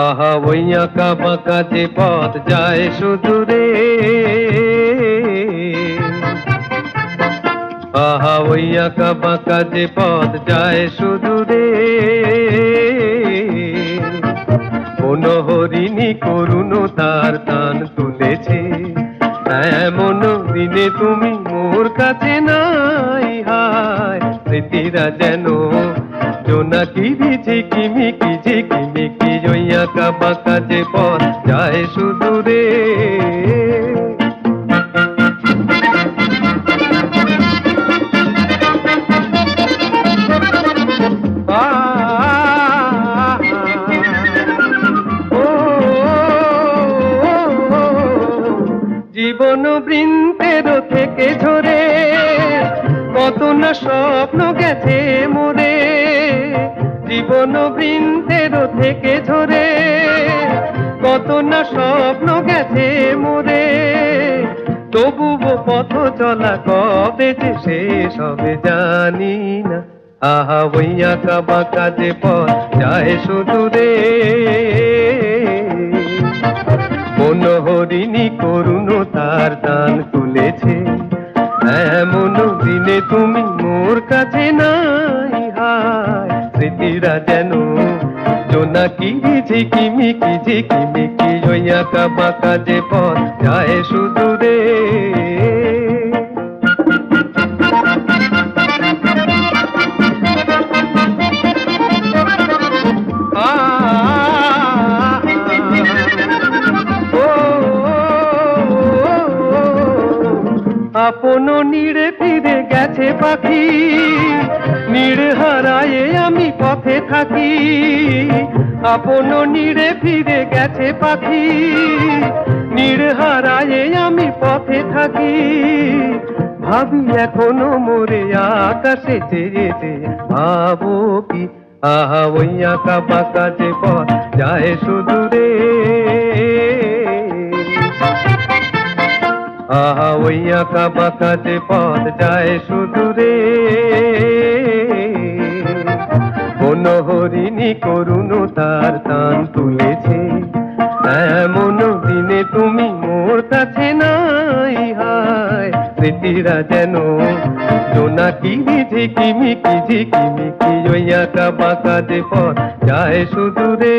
আহা ওই আঁকা বাঁকা যে পথ যায় সুদূরে আহা ওই আঁকা বাঁকা যে পথ যায় সুদূরে কোন হরিণী করুণ তার তান তুলেছে। এমন দিনে তুমি মোর কাছে নাই হায়। স্মৃতিরা যেন জোনাকি ঝিকি মিকি ঝিকি মিকি কি আঁকা বাঁকা যে পথ যায় সুদূরে জীবন বৃন্তের থেকে ঝরে, কত না স্বপ্ন গেছে মোরে। জীবন বৃন্তের থেকে ঝরে, কত না স্বপ্ন গেছে মোরে। তবুও পথ চলা কবে যে শেষ হবে জানি না। আহা, ওই আঁকা বাঁকা যে পথ যায় সুদূরে তার দান তুলেছে এমন দিনে তুমি মোর কাছে নাই হায়। স্মৃতিরা যেন জোনাকি কি মিকি ঝিকি মিকি কি আঁকা বাঁকা যে পথ। যায় সুদূরে আপন নিড়ে ফিরে গেছে পাখি। নিড়ে হারায়ে আমি পথে থাকি। আপন নিড়ে ফিরে গেছে পাখি। নিড়ে হারায়ে আমি পথে থাকি। ভাবি এখনও মোরে আকাশে চেয়ে যে ভাবো কি। আহা, ওই আঁকা বাঁকা যে পথ যায় সুদূরে। আহা, ওই আঁকা বাঁকা যে পথ যায় সুদূরে কোন হরিণী করুণ তার তান তুলেছে। এমন দিনে তুমি মোর কাছে নাই হায়। স্মৃতিরা যেন জোনাকি ঝিকি মিকি ঝিকি মিকি ওই আঁকা বাঁকা যে পথ যায় সুদূরে